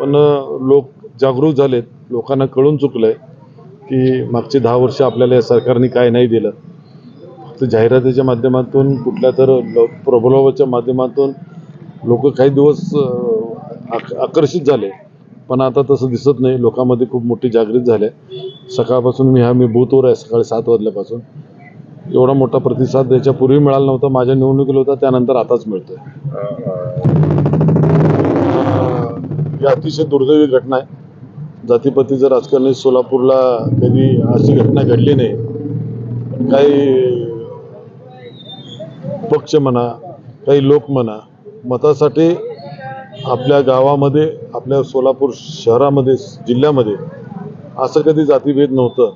पण लोक जागरूक झालेत. लोकांना कळून चुकलंय की मागची दहा वर्ष आपल्याला या सरकारने काय नाही दिलं. फक्त जाहिरातीच्या माध्यमातून कुठल्या तर ल- माध्यमातून लोक काही दिवस आक- आकर्षित झाले. पण आता तसं दिसत नाही. लोकांमध्ये खूप मोठी जागृत झाली आहे. सकाळपासून मी हा मी बूथवर आहे. सकाळी सात वाजल्यापासून. एवढा मोठा प्रतिसाद याच्यापूर्वी मिळाला नव्हता. माझ्या निवडणुकीला होता. त्यानंतर आताच मिळतोय. ही अतिशय दुर्दैवी घटना आहे. जातीपतीचं राजकारणी सोलापूरला कधी अशी घटना घडली नाही. काही पक्ष म्हणा काही लोक म्हणा मतासाठी आपल्या गावामध्ये आपल्या सोलापूर शहरामध्ये जिल्ह्यामध्ये असं कधी जातीभेद नव्हतं.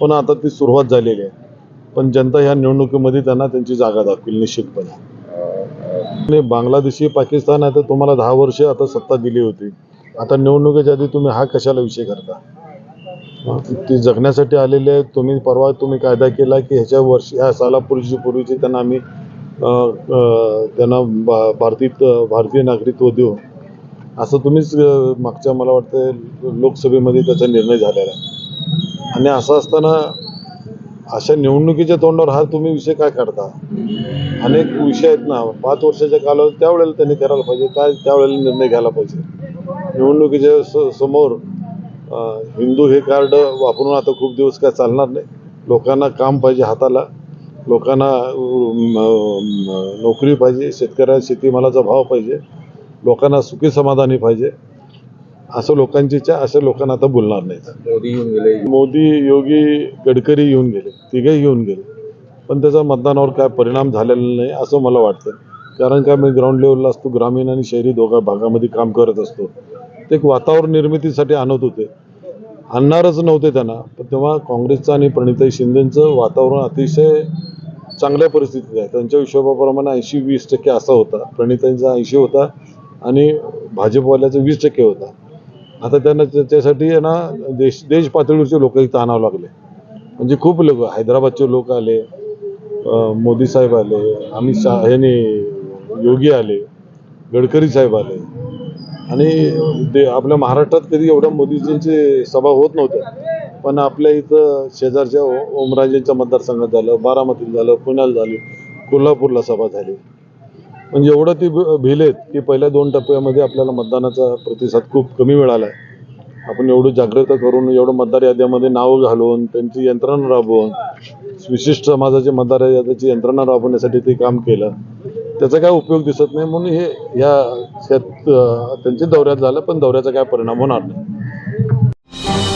पण आता ती सुरुवात झालेली आहे. पण जनता ह्या निवडणुकीमध्ये त्यांना त्यांची जागा दाखवेल निश्चितपणे. आणि बांगलादेशी पाकिस्तान आहे तर तुम्हाला दहा वर्ष आता सत्ता दिली होती. आता निवडणुकीच्या आधी तुम्ही हा कशाला विषय करता? ते जगण्यासाठी आलेले आहेत तुम्ही परवा तुम्ही कायदा केला की ह्याच्या वर्षी ह्या सालापूर्वीची पूर्वीची त्यांना आम्ही त्यांना भारतीय भारतीय नागरिकत्व देऊ. असं तुम्हीच मागच्या मला वाटतं लोकसभेमध्ये त्याचा निर्णय झालेला आहे. आणि असं असताना अशा निवडणुकीच्या तोंडावर हा तुम्ही विषय काय काढता? अनेक विषय आहेत ना. पाच वर्षाच्या कालावधी त्यावेळेला त्यांनी करायला पाहिजे. काय त्यावेळेला निर्णय घ्यायला पाहिजे. निवडणुकीच्या स- समोर हिंदू हे कार्ड वापरून आता खूप दिवस काय चालणार नाही. लोकांना काम पाहिजे हाताला. लोकांना नोकरी पाहिजे. शेतकऱ्याला शेतीमालाचा भाव पाहिजे. लोकांना सुखी समाधानी पाहिजे. असं लोकांची इच्छा अशा लोकांना आता बोलणार नाहीत मोदी येऊन गेले. मोदी योगी गडकरी येऊन गेले. तिघेही येऊन गेले. पण त्याचा मतदानावर काय परिणाम झालेला नाही असं मला वाटतं. कारण काय मी ग्राउंड लेवलला असतो ग्रामीण आणि शहरी दोघा भागामध्ये काम करत असतो. ते एक वातावरण निर्मितीसाठी आणत होते. आणणारच नव्हते त्यांना. पण तेव्हा काँग्रेसचं आणि प्रणिताई शिंदेचं वातावरण अतिशय चांगल्या परिस्थितीत आहे. त्यांच्या हिशोबाप्रमाणे ऐंशी वीस टक्के असा होता. प्रणिताईंचा ऐंशी होता आणि भाजपवाल्याचा वीस टक्के होता. आता त्यांना त्याच्यासाठी आहे ना देश देश पातळीवरचे लोक इथं आणावं लागले. म्हणजे खूप लोक हैदराबादचे लोक आले मोदी साहेब आले अमित शाह यांनी योगी आले गडकरी साहेब आले. आणि ते आपल्या महाराष्ट्रात कधी एवढ्या मोदीजींची सभा होत नव्हत्या. पण आपल्या इथं शेजारच्या ओमराजेंच्या मतदारसंघात झालं बारामतीत झालं पुण्याला झाली कोल्हापूरला सभा झाली. म्हणजे एवढं ती भिलेत की पहिल्या दोन टप्प्यामध्ये आपल्याला मतदानाचा प्रतिसाद खूप कमी मिळाला आहे आपण एवढं जागृत करून एवढं मतदार याद्यामध्ये नावं घालून त्यांची यंत्रणा राबवून विशिष्ट समाजाची मतदार याद्याची यंत्रणा राबवण्यासाठी ते काम केलं. त्याचा काय उपयोग दिसत नाही म्हणून हे या शेत त्यांच्या दौऱ्यात झालं पण दौऱ्याचा काय परिणाम होणार नाही.